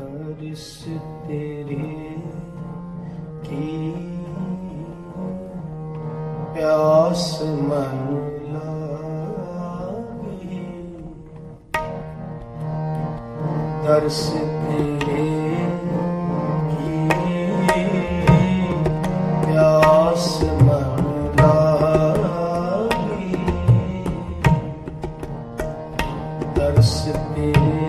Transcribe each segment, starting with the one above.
ਤਰਸ ਤੇਰੇ ਕੀ? ਪਿਆਸ ਮਨ ਲਾਗੀ। ਤਰਸ ਤੇਰੇ ਕੀ? ਪਿਆਸ ਮਨ ਲਾਗੀ। ਤਰਸ ਤੇਰੇ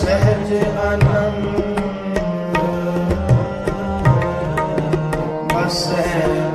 ਸਹਿਜ ਆਨੰਦ ਵਸੈ